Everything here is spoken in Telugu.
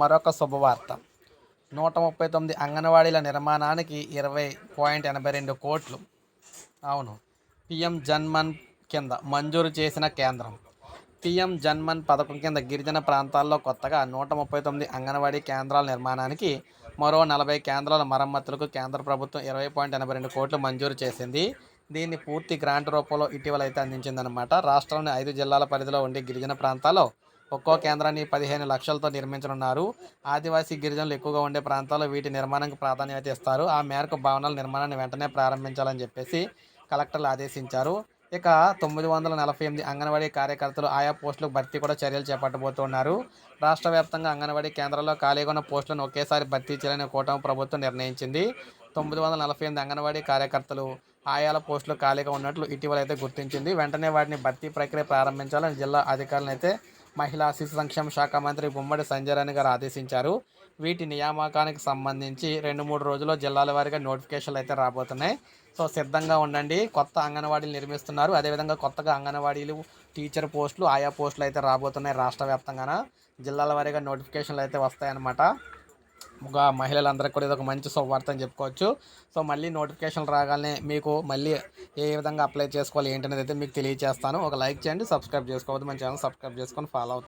మరొక శుభవార్త. నూట ముప్పై తొమ్మిది అంగన్వాడీల నిర్మాణానికి ఇరవై పాయింట్ ఎనభై రెండు కోట్లు. అవును. పిఎం జన్మన్ కింద మంజూరు చేసిన కేంద్రం. పిఎం జన్మన్ పథకం కింద గిరిజన ప్రాంతాల్లో కొత్తగా నూట ముప్పై తొమ్మిది అంగన్వాడీ కేంద్రాల నిర్మాణానికి మరో నలభై కేంద్రాల మరమ్మతులకు కేంద్ర ప్రభుత్వం ఇరవై పాయింట్ ఎనభై రెండు కోట్లు మంజూరు చేసింది. దీన్ని పూర్తి గ్రాంట్ రూపంలో ఇటీవల అయితే అందించిందనమాట రాష్ట్రంలోని ఐదు జిల్లాల పరిధిలో ఉండే గిరిజన ప్రాంతాల్లో ఒక్కో కేంద్రాన్ని పదిహేను లక్షలతో నిర్మించనున్నారు. ఆదివాసీ గిరిజనులు ఎక్కువగా ఉండే ప్రాంతాల్లో వీటి నిర్మాణానికి ప్రాధాన్యత ఇస్తారు. ఆ మేరకు భవనాల నిర్మాణాన్ని వెంటనే ప్రారంభించాలని చెప్పేసి కలెక్టర్లు ఆదేశించారు. ఇక తొమ్మిది వందల నలభై ఎనిమిది అంగన్వాడీ కార్యకర్తలు ఆయా పోస్టులకు భర్తీ కూడా చర్యలు చేపట్టబోతున్నారు. రాష్ట్ర వ్యాప్తంగా అంగన్వాడీ కేంద్రాల్లో ఖాళీగా ఉన్న పోస్టులను ఒకేసారి భర్తీ చేయాలని కూటమి ప్రభుత్వం నిర్ణయించింది. తొమ్మిది వందల నలభై ఎనిమిది అంగన్వాడీ కార్యకర్తలు ఆయాల పోస్టులు ఖాళీగా ఉన్నట్లు ఇటీవల అయితే గుర్తించింది. వెంటనే వాటిని భర్తీ ప్రక్రియ ప్రారంభించాలని జిల్లా అధికారులను అయితే మహిళా శిశు సంక్షేమ శాఖ మంత్రి గుమ్మడి సంజయ్ గారు ఆదేశించారు. వీటి నియామకానికి సంబంధించి రెండు మూడు రోజుల్లో జిల్లాల వారీగా నోటిఫికేషన్లు అయితే రాబోతున్నాయి. సో సిద్ధంగా ఉండండి. కొత్త అంగన్వాడీలు నిర్మిస్తున్నారు. అదేవిధంగా కొత్తగా అంగన్వాడీలు టీచర్ పోస్టులు ఆయా పోస్టులు అయితే రాబోతున్నాయి రాష్ట్ర వ్యాప్తంగాన. జిల్లాల వారీగా నోటిఫికేషన్లు అయితే వస్తాయన్నమాట. ఒక మహిళలందరికీ కూడా ఇది ఒక మంచి శుభవార్త అని చెప్పుకోవచ్చు. సో మళ్ళీ నోటిఫికేషన్ రాగానే మీకు మళ్ళీ ఏ విధంగా అప్లై చేసుకోవాలి ఏంటనేది అయితే మీకు తెలియజేస్తాను ఒక లైక్ చేయండి సబ్స్క్రైబ్ చేసుకోవద్దు. మన ఛానల్ సబ్స్క్రైబ్ చేసుకొని ఫాలో అవుతుంది